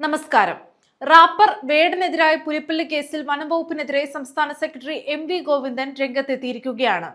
നമസ്കാരം. റാപ്പർ വേടനെതിരായ പുലിപ്പള്ളി കേസിൽ വനംവകുപ്പിനെതിരെ സംസ്ഥാന സെക്രട്ടറി എം വി ഗോവിന്ദൻ രംഗത്തെത്തിയിരിക്കുകയാണ്.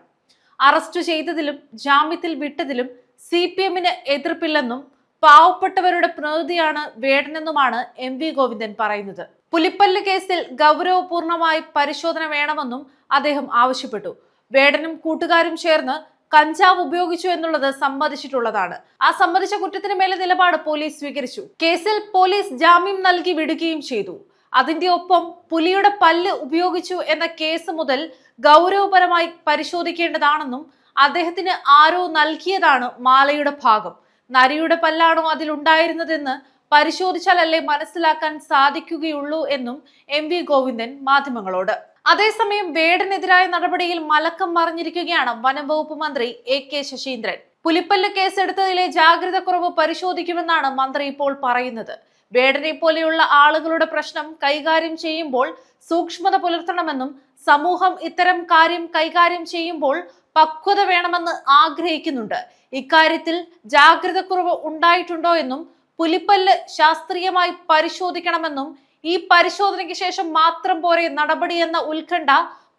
അറസ്റ്റ് ചെയ്തതിലും ജാമ്യത്തിൽ വിട്ടതിലും സി പി എമ്മിന് എതിർപ്പില്ലെന്നും പാവപ്പെട്ടവരുടെ പ്രതിനിധിയാണ് വേടനെന്നുമാണ് എം വി ഗോവിന്ദൻ പറയുന്നത്. പുലിപ്പല്ല് കേസിൽ ഗൗരവപൂർണമായി പരിശോധന വേണമെന്നും അദ്ദേഹം ആവശ്യപ്പെട്ടു. വേടനും കൂട്ടുകാരും ചേർന്ന് കഞ്ചാവ് ഉപയോഗിച്ചു എന്നുള്ളത് സമ്മതിച്ചിട്ടുള്ളതാണ്. ആ സമ്മതിച്ച കുറ്റത്തിന് മേലെ നിലപാട് പോലീസ് സ്വീകരിച്ചു. കേസിൽ പോലീസ് ജാമ്യം നൽകി വിടുകയും ചെയ്തു. അതിന്റെ ഒപ്പം പുലിയുടെ പല്ല് ഉപയോഗിച്ചു എന്ന കേസ് മുതൽ ഗൗരവപരമായി പരിശോധിക്കേണ്ടതാണെന്നും അദ്ദേഹത്തിന് ആരോ നൽകിയതാണ് മാലയുടെ ഭാഗം. നരിയുടെ പല്ലാണോ അതിലുണ്ടായിരുന്നതെന്ന് പരിശോധിച്ചാലല്ലേ മനസ്സിലാക്കാൻ സാധിക്കുകയുള്ളൂ എന്നും എം വി ഗോവിന്ദൻ മാധ്യമങ്ങളോട്. അതേസമയം വേടനെതിരായ നടപടിയിൽ മലക്കം മറിഞ്ഞിരിക്കുകയാണ് വനം വകുപ്പ് മന്ത്രി എ കെ ശശീന്ദ്രൻ. പുലിപ്പല്ല് കേസെടുത്തതിലെ ജാഗ്രത കുറവ് പരിശോധിക്കുമെന്നാണ് മന്ത്രി ഇപ്പോൾ പറയുന്നത്. വേടനെ പോലെയുള്ള ആളുകളുടെ പ്രശ്നം കൈകാര്യം ചെയ്യുമ്പോൾ സൂക്ഷ്മത പുലർത്തണമെന്നും സമൂഹം ഇത്തരം കാര്യം കൈകാര്യം ചെയ്യുമ്പോൾ പക്വത വേണമെന്ന് ആഗ്രഹിക്കുന്നുണ്ട്. ഇക്കാര്യത്തിൽ ജാഗ്രത കുറവ് ഉണ്ടായിട്ടുണ്ടോ എന്നും പുലിപ്പല്ല് ശാസ്ത്രീയമായി പരിശോധിക്കണമെന്നും ഈ പരിശോധനയ്ക്ക് ശേഷം മാത്രം പോരെ നടപടി എന്ന ഉത്കണ്ഠ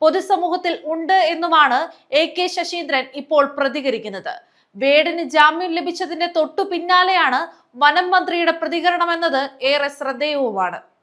പൊതുസമൂഹത്തിൽ ഉണ്ട് എന്നുമാണ് എ കെ ശശീന്ദ്രൻ ഇപ്പോൾ പ്രതികരിക്കുന്നത്. വേടിന് ജാമ്യം ലഭിച്ചതിന്റെ തൊട്ടു പിന്നാലെയാണ് വനം മന്ത്രിയുടെ പ്രതികരണമെന്നത് ഏറെ ശ്രദ്ധേയവുമാണ്.